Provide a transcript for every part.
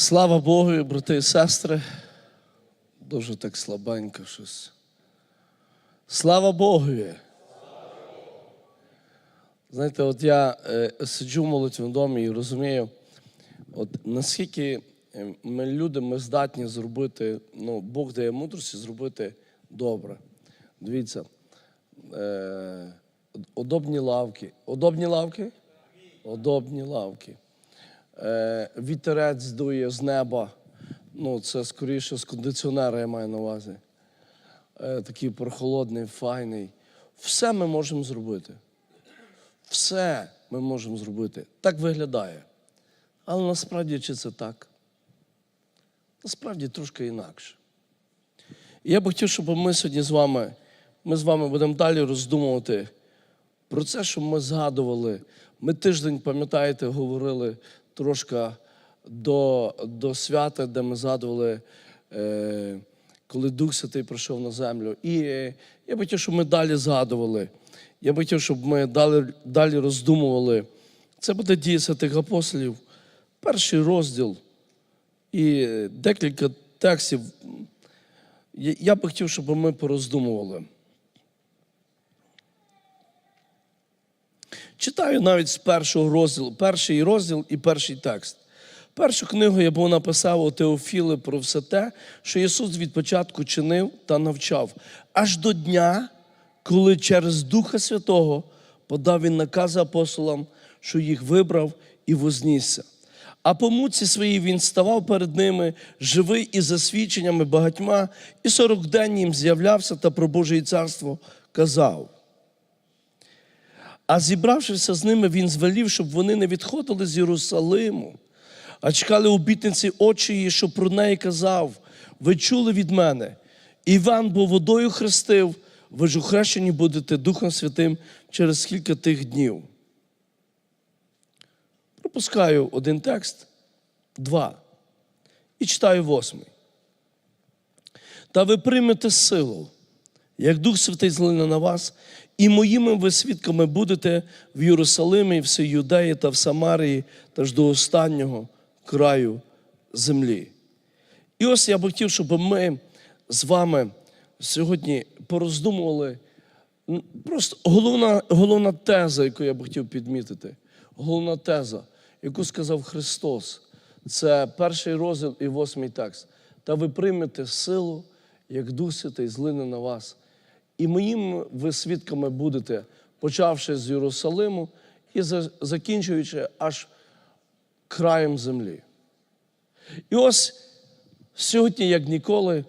Слава Богу, брати і сестри. Дуже так слабенько щось. Слава Богу. Знаєте, от я е, сиджу в молитві домі і розумію, от наскільки е, ми люди, ми здатні зробити, ну, Бог дає мудрості зробити добре. Дивіться, е, удобні лавки. Удобні лавки? Удобні лавки. Е, вітерець дує з неба. Ну, це скоріше з кондиціонера я маю на увазі. Е, такий прохолодний, файний. Все ми можемо зробити. Все ми можемо зробити. Так виглядає. Але насправді чи це так? Насправді трошки інакше. Я би хотів, щоб ми сьогодні з вами, ми з вами будемо далі роздумувати про це, що ми згадували. Ми тиждень, пам'ятаєте, говорили трошки до, до свята, де ми згадували, е, коли Дух Святий прийшов на землю. І е, я би хотів, щоб ми далі згадували. Я би хотів, щоб ми далі, далі роздумували. Це буде дія святих апостолів, перший розділ і декілька текстів. Я би хотів, щоб ми пороздумували. Читаю навіть з першого розділу, перший розділ і перший текст. Першу книгу я був написав у Теофіли про все те, що Ісус від початку чинив та навчав, аж до дня, коли через Духа Святого подав Він накази апостолам, що їх вибрав і вознісся. А по муці своїй він ставав перед ними, живий і за свідченнями багатьма, і сорок день їм з'являвся та про Боже царство казав. А зібравшися з ними, він звелів, щоб вони не відходили з Єрусалиму, а чекали обітниці очі, її, що про неї казав: ви чули від мене. Іван бо водою хрестив, ви ж охрещені будете Духом Святим через кілька тих днів. Пропускаю один текст, два. І читаю восьмий. Та ви приймете силу, як Дух Святий злине на вас, і моїми ви свідками будете в Єрусалимі, в всій Юдеї та в Самарії, та ж до останнього краю землі. І ось я би хотів, щоб ми з вами сьогодні пороздумували. Просто головна, головна теза, яку я би хотів підмітити, головна теза, яку сказав Христос, це перший розділ і восьмий текст. Та ви приймете силу, як Дух Святий злине на вас. І моїм ви свідками будете, почавши з Єрусалиму і закінчуючи аж краєм землі. І ось сьогодні, як ніколи,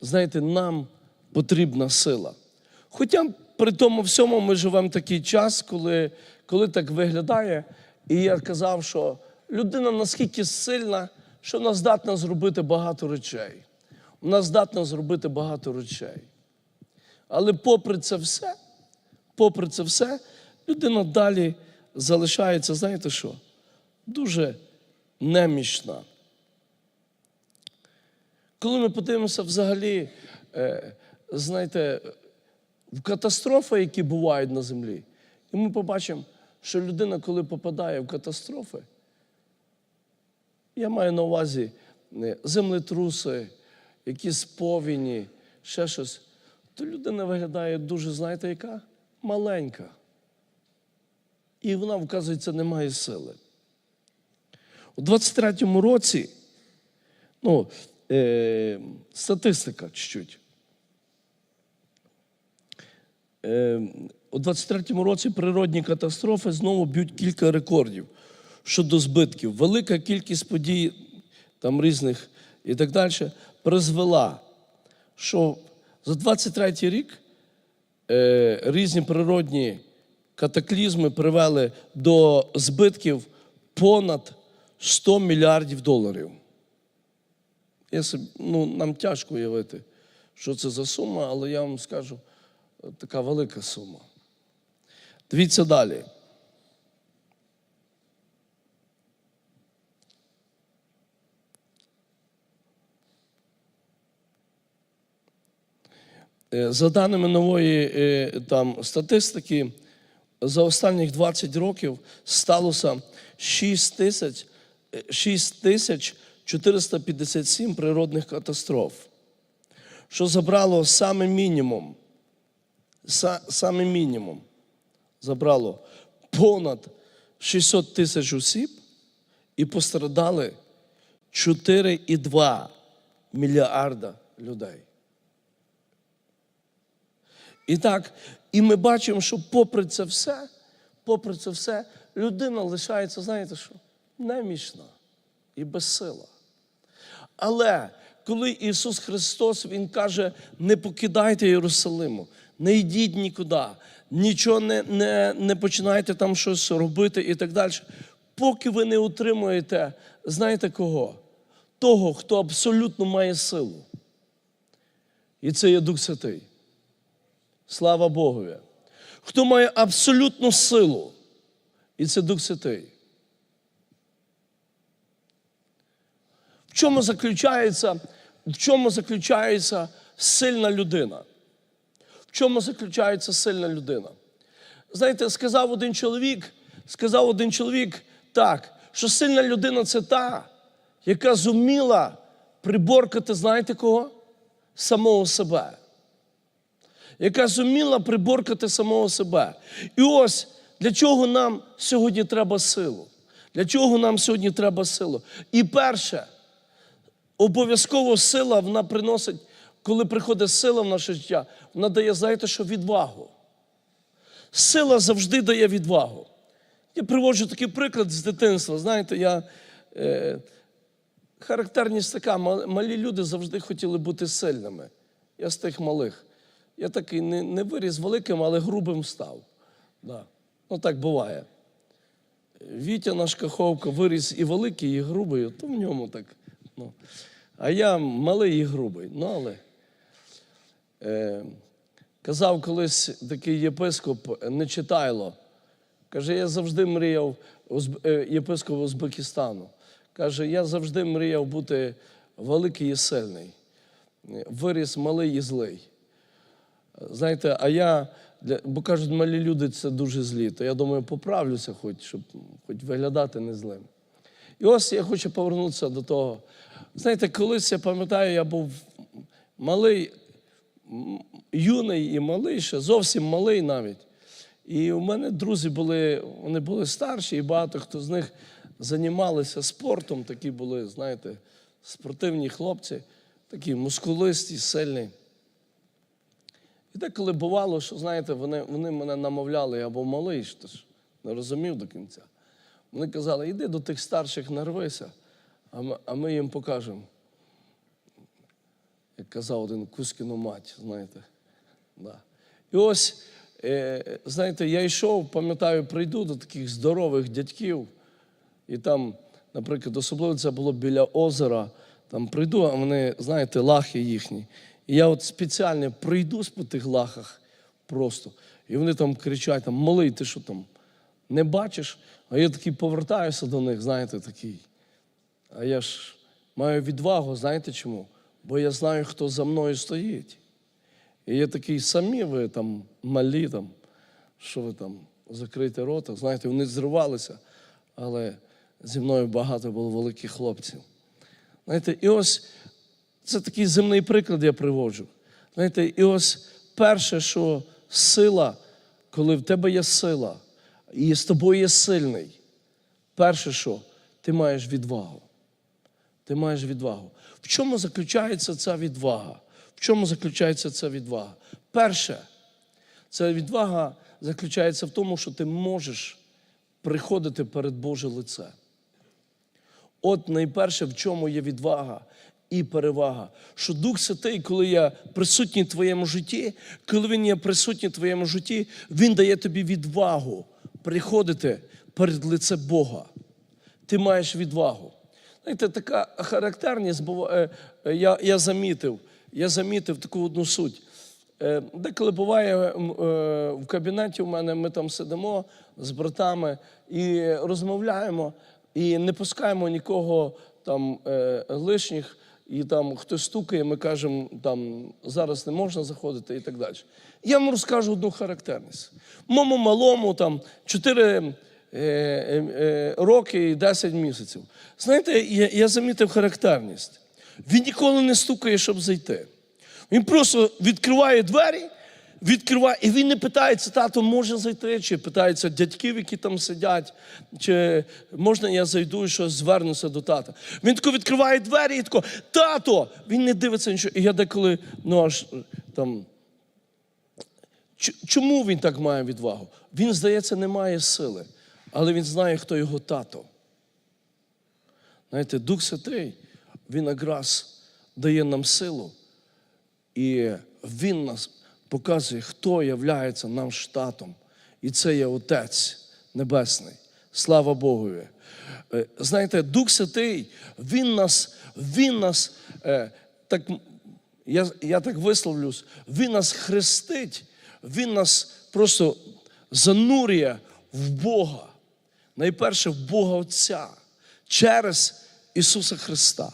знаєте, нам потрібна сила. Хоча при тому всьому ми живемо такий час, коли, коли так виглядає, і я казав, що людина наскільки сильна, що вона здатна зробити багато речей. Вона здатна зробити багато речей. Але попри це все, попри це все, людина далі залишається, знаєте що? Дуже немічна. Коли ми подивимося взагалі, е, знаєте, в катастрофи, які бувають на землі, і ми побачимо, що людина, коли попадає в катастрофи, я маю на увазі землетруси, якісь повіні, ще щось, то людина виглядає дуже, знаєте, яка? Маленька. І вона, вказується, не має сили. У 23-му році, ну, е, статистика чуть-чуть. Е, у 23-му році природні катастрофи знову б'ють кілька рекордів щодо збитків. Велика кількість подій, там різних і так далі, призвела, що за 23-й рік е, різні природні катаклізми привели до збитків понад 100 мільярдів доларів. Я собі, ну, Нам тяжко уявити, що це за сума, але я вам скажу, така велика сума. Дивіться далі. За даними нової е, там, статистики, за останніх 20 років сталося 6 тисяч, 6 тисяч 457 природних катастроф, що забрало саме мінімум, са- саме мінімум забрало понад 600 тисяч осіб і пострадали 4,2 мільярда людей. І так, і ми бачимо, що попри це все, попри це все, людина лишається, знаєте що, немічна і безсила. Але коли Ісус Христос Він каже, не покидайте Єрусалиму, не йдіть нікуди, нічого не, не, не починайте там щось робити і так далі, поки ви не утримуєте, знаєте кого? Того, хто абсолютно має силу. І це є Дух Святий. Слава Богові. Хто має абсолютну силу, і це Дух Святий. В чому заключається, в чому заключається сильна людина? В чому заключається сильна людина? Знаєте, сказав один чоловік, сказав один чоловік так, що сильна людина це та, яка зуміла приборкати, знаєте кого? Самого себе. Яка зуміла приборкати самого себе. І ось для чого нам сьогодні треба силу? Для чого нам сьогодні треба силу? І перше, обов'язково сила вона приносить, коли приходить сила в наше життя, вона дає, знаєте, що відвагу. Сила завжди дає відвагу. Я приводжу такий приклад з дитинства. Знаєте, я, е, характерність така, малі люди завжди хотіли бути сильними. Я з тих малих. Я такий не, не виріс великим, але грубим став. Да. Ну так буває. Вітя наш Каховка виріс і великий, і грубий, то в ньому так. Ну. А я малий і грубий. Ну, але е, казав колись такий єпископ Нечитайло. Каже, я завжди мріяв е, єпископ Узбекистану. Каже, я завжди мріяв бути великий і сильний. Виріс малий і злий. Знаєте, а я, бо кажуть, малі люди це дуже злі, то я думаю, поправлюся, хоч, щоб хоч виглядати не злим. І ось я хочу повернутися до того. Знаєте, колись я пам'ятаю, я був малий, юний і малий, ще зовсім малий навіть. І у мене друзі були, вони були старші, і багато хто з них займалися спортом, такі були, знаєте, спортивні хлопці, такі мускулисті, сильні. І деколи бувало, що, знаєте, вони, вони мене намовляли, я був малий, що ж не розумів до кінця. Вони казали, йди до тих старших, нарвися, а ми, а ми їм покажемо. Як казав один Кузькіну мать, знаєте. Да. І ось, е, знаєте, я йшов, пам'ятаю, прийду до таких здорових дядьків, і там, наприклад, особливо це було біля озера. Там прийду, а вони, знаєте, лахи їхні. Я от спеціально прийду по тих лахах просто. І вони там кричать: там, малий, ти що там не бачиш? А я такий повертаюся до них, знаєте, такий. А я ж маю відвагу, знаєте чому? Бо я знаю, хто за мною стоїть. І я такий, самі ви там малі, там, що ви там, закрийте рота. Знаєте, вони зривалися, але зі мною багато було великих хлопців. Знаєте, і ось це такий земний приклад я приводжу. Знаєте, і ось перше, що сила, коли в тебе є сила, і з тобою є сильний, перше, що ти маєш відвагу. Ти маєш відвагу. В чому заключається ця відвага? В чому заключається ця відвага? Перше, ця відвага заключається в тому, що ти можеш приходити перед Боже лице. От найперше, в чому є відвага і перевага. Що Дух Святий, коли є присутній в твоєму житті, коли він є присутній в твоєму житті, він дає тобі відвагу приходити перед лице Бога. Ти маєш відвагу. Знаєте, така характерність, бо е, е, я, я замітив, я замітив таку одну суть. Е, Деколи буває в кабінеті у мене, ми там сидимо з братами і розмовляємо, і не пускаємо нікого там лишніх, і там хтось стукає, ми кажемо, там зараз не можна заходити і так далі. Я вам розкажу одну характерність. Моєму малому там 4, е, е, роки і 10 місяців. Знаєте, я, я замітив характерність. Він ніколи не стукає, щоб зайти. Він просто відкриває двері, відкриває, і він не питається, тато може зайти, чи питається дядьків, які там сидять, чи можна я зайду і щось звернуся до тата. Він тако відкриває двері і тако, тато! Він не дивиться нічого. І я деколи, ну аж там. Чому він так має відвагу? Він, здається, не має сили, але він знає, хто його тато. Знаєте, Дух Святий, він якраз дає нам силу, і він нас показує, хто являється нам штатом. І це є Отець Небесний. Слава Богові. Е, Знаєте, Дух Святий, Він нас, Він нас, е, так, я, я так висловлюсь, Він нас хрестить, Він нас просто занурює в Бога. Найперше в Бога Отця через Ісуса Христа.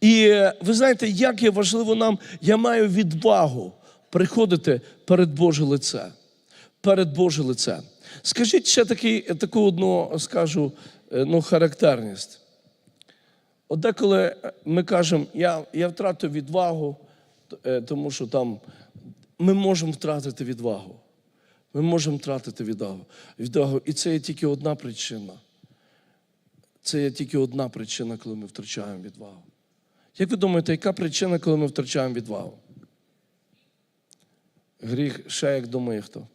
І е, ви знаєте, як є важливо нам, я маю відвагу приходити перед Боже лице. Перед Боже лице. Скажіть ще такий, таку одну, скажу, е, ну, характерність. От деколи ми кажемо, я, я втратив відвагу, е, тому що там ми можемо втратити відвагу. Ми можемо втратити відвагу. відвагу. І це є тільки одна причина. Це є тільки одна причина, коли ми втрачаємо відвагу. Як ви думаєте, яка причина, коли ми втрачаємо відвагу? Гріх ще як думає хто?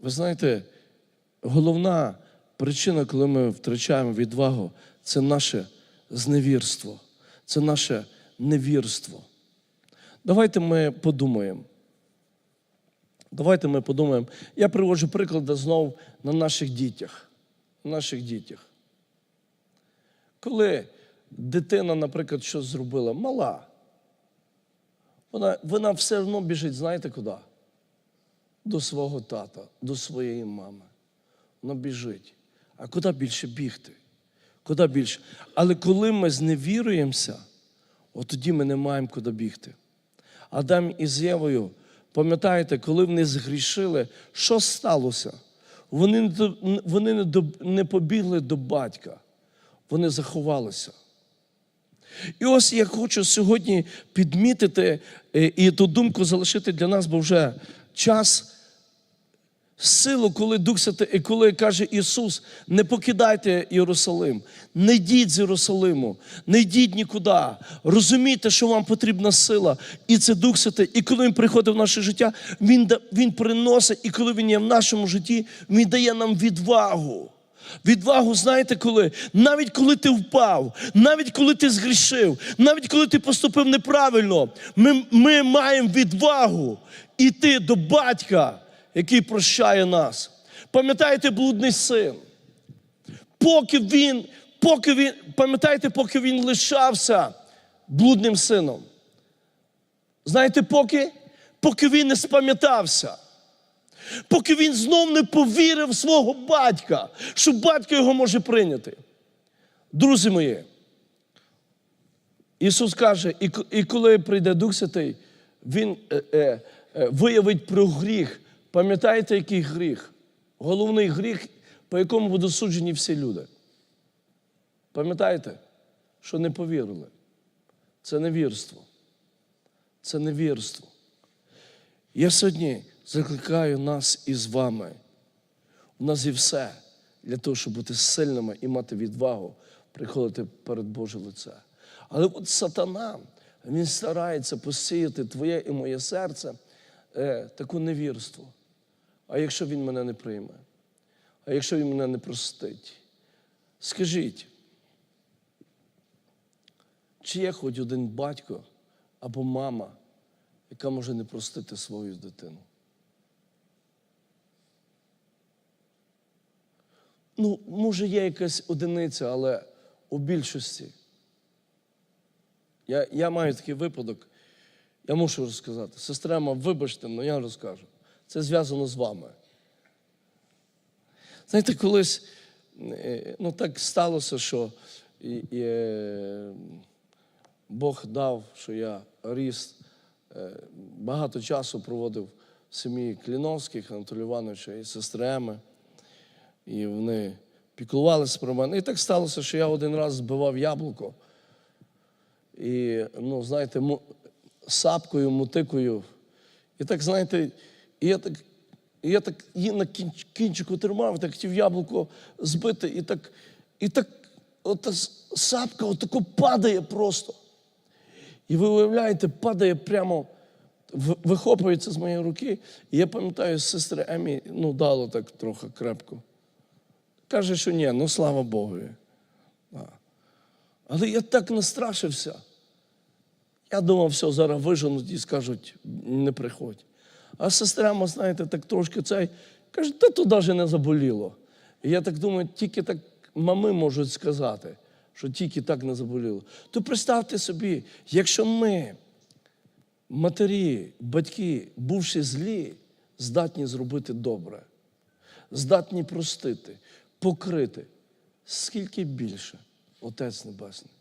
Ви знаєте, головна причина, коли ми втрачаємо відвагу, це наше зневірство, це наше невірство. Давайте ми подумаємо. Давайте ми подумаємо. Я приводжу приклади знову на наших дітях. На наших дітях. Коли дитина, наприклад, щось зробила, мала, вона, вона все одно біжить, знаєте куди? До свого тата, до своєї мами. Вона біжить. А куди більше бігти? Куди більше? Але коли ми зневіруємося, от тоді ми не маємо куди бігти. Адам із Євою, пам'ятаєте, коли вони згрішили, що сталося? Вони, вони не, до- не побігли до батька, вони заховалися. І ось я хочу сьогодні підмітити е, і ту думку залишити для нас, бо вже час. Силу, коли Дух Святий, коли каже Ісус, не покидайте Єрусалим, не йдіть з Єрусалиму, не йдіть нікуди. Розумійте, що вам потрібна сила, і це Дух Святий. І коли Він приходить в наше життя, Він, він приносить, і коли Він є в нашому житті, Він дає нам відвагу. Відвагу, знаєте коли? Навіть коли ти впав, навіть коли ти згрішив, навіть коли ти поступив неправильно, ми, ми маємо відвагу іти до батька, який прощає нас. Пам'ятаєте, блудний син? Поки він, поки він, пам'ятаєте, поки він лишався блудним сином. Знаєте, поки? Поки він не спам'ятався. Поки він знов не повірив свого батька, що батько його може прийняти. Друзі мої, Ісус каже, і коли прийде Дух Святий, Він е, е, е, виявить про гріх. Пам'ятаєте, який гріх? Головний гріх, по якому будуть суджені всі люди. Пам'ятаєте, що не повірили? Це невірство. Це невірство. Я сьогодні закликаю нас із вами. У нас є все для того, щоб бути сильними і мати відвагу приходити перед Боже лице. Але от сатана, він старається посіяти твоє і моє серце е, таку невірство. А якщо він мене не прийме? А якщо він мене не простить? Скажіть, чи є хоч один батько або мама, яка може не простити свою дитину? Ну, може, є якась одиниця, але у більшості. Я, я маю такий випадок, я мушу розказати. Сестрема, вибачте, але я розкажу. Це зв'язано з вами. Знаєте, колись е, ну, так сталося, що е, Бог дав, що я ріс, е, багато часу проводив в сім'ї Кліновських, Анатолія Івановича і сестри. І вони піклувалися про мене. І так сталося, що я один раз збивав яблуко. І, ну, знаєте, сапкою, мутикою. І так, знаєте, і я так, і я так її на кінч- кінчику тримав, так хотів яблуко збити, і так, і так ота сапка отако падає просто. І ви уявляєте, падає прямо, в- вихоплюється з моєї руки. І я пам'ятаю, сестри Емі, ну, дало так трохи крепко. Каже, що ні, ну слава Богу. Але я так настрашився. Я думав, все, зараз виженуть і скажуть, не приходь. А сестрама, знаєте, так трошки цей каже, та то навіть не заболіло. І я так думаю, тільки так мами можуть сказати, що тільки так не заболіло. То представте собі, якщо ми, матері, батьки, бувши злі, здатні зробити добре, здатні простити, покрити, скільки більше Отець Небесний.